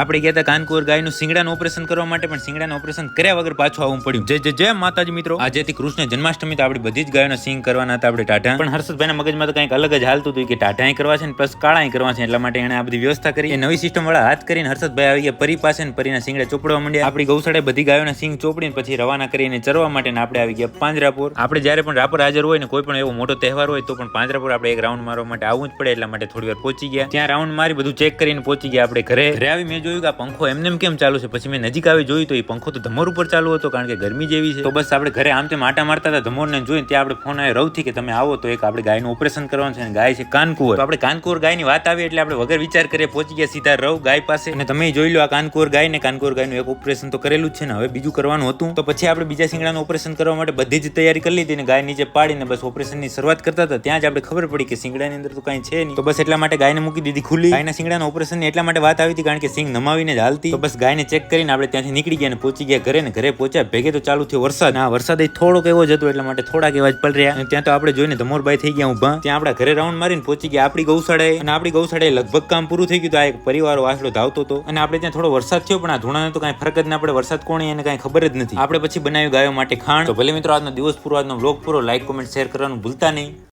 આપણે ગયા હતા કાનકુર ગાયનું સિંગડાનું ઓપરેશન કરવા માટે પણ સિંગડાનું ઓપરેશન કર્યા વગર પાછું આવવું પડ્યું. જય જય જય માતાજી મિત્રો. આજેથી કૃષ્ણ જન્માષ્ટમી તો આપણી બધી જ ગાયોના સિંગ કરવાના હતા આપણે ટાટા પણ હર્ષદભાઈના મગજમાં તો કંઈક અલગ જ હાલતું હતું કે ટાટા કરવા છે ને પ્લસ કાળા કરવા છે એટલા માટે એને આ બધી વ્યવસ્થા કરી. એ નવી સિસ્ટમ વાળા હાથ કરીને હર્ષદભાઈ આવી ગયા પરી પાસે પરીના સિંગડા ચોપડવા માંડ્યા. આપણી ગૌશાળે બધી ગાયોના સિંગ ચોપડીને પછી રવાના કરીને ચરવા માટે આપણે આવી ગયા પાંજરાપુર. આપણે જ્યારે પણ રાપર હાજર હોય ને કોઈ પણ એવો મોટો તહેવાર હોય તો પણ પાંજરાપુર આપણે એક રાઉન્ડ મારવા માટે આવવું જ પડે એટલા માટે થોડી વાર પહોંચી ગયા. ત્યાં રાઉન્ડ મારી બધું ચેક કરીને પહોંચી ગયા આપણે ઘરે. ઘરે આવી મેં જોયું કે આ પંખો એમને એમ કેમ ચાલુ છે? પછી મેં નજીક આવી જોયું તો એ પંખો તો ધમોર ઉપર ચાલુ હતો કારણ કે ગરમી જેવી છે. તો બસ આપણે ઘરે આમ તેમ આટા મારતા હતા ધમોરને જોઈને ત્યાં આપણે ફોન આવ્યો રવથી કે તમે આવો તો એક આપણે ગાયનું ઓપરેશન કરવાનું છે અને ગાય છે કાનકુર તો આપણે કાનકુર ગાયની વાત આવી એટલે આપણે વગર વિચાર કરીએ પહોંચી ગયા સીધા રવ ગાય પાસે. અને તમે જોઈ લો આ કાનકુર ગાય ને કાનકુર ગાયનું એક ઓપરેશન તો કરેલું જ છે ને હવે બીજું કરવાનું હતું. તો પછી આપણે બીજા સિંગડાનું ઓપરેશન કરવા માટે બધી જ તૈયારી કરી લીધી ને ગાય નીચે પાડીને બસ ઓપરેશનની શરૂઆત કરતા હતા. ત્યાં જ આપણે ખબર પડી કે સિંગડાની અંદર તો કાંઈ છે નહીં. તો બસ એટલા માટે ગાયને મૂકી દીધી ખુલ્લી. ગાયના સિંગડાના ઓપરેશન એટલા માટે વાત આવી હતી કારણ કે સિંગ નમાવીને જ હાલતી. તો બસ ગાયને ચેક કરીને આપણે ત્યાંથી નીકળી ગયા અને પહોંચી ગયા ઘરે ને ઘરે પહોંચ્યા. ભેગે તો ચાલુ થયો વરસાદ. ના વરસાદ થોડો થોડોક એવો જ હતો એટલા માટે થોડાક એવા જ પડ રહ્યા અને ત્યાં તો આપણે જોઈને ધમોરભાઈ થઈ ગયા ઊભા. ત્યાં આપણા ઘરે રાઉન્ડ મારીને પહોંચી ગયા આપણી ગૌશાળાએ. અને આપણી ગૌશાળાએ લગભગ કામ પૂરું થઈ ગયું તો આ એક પરિવાર વાસડો ધાવતો હતો. અને આપણે ત્યાં થોડો વરસાદ થયો પણ આ ધૂણાને તો કાંઈ ફરક જ ના પડે. વરસાદ કોણી એને કાંઈ ખબર જ નથી. આપણે પછી બનાવ્યું ગાયો માટે ખાણ. તો ભલે મિત્રો આજનો દિવસ પૂરો આજનો બ્લોગ પૂરો લાઈક કોમેન્ટ શેર કરવાનું ભૂલતા નહીં.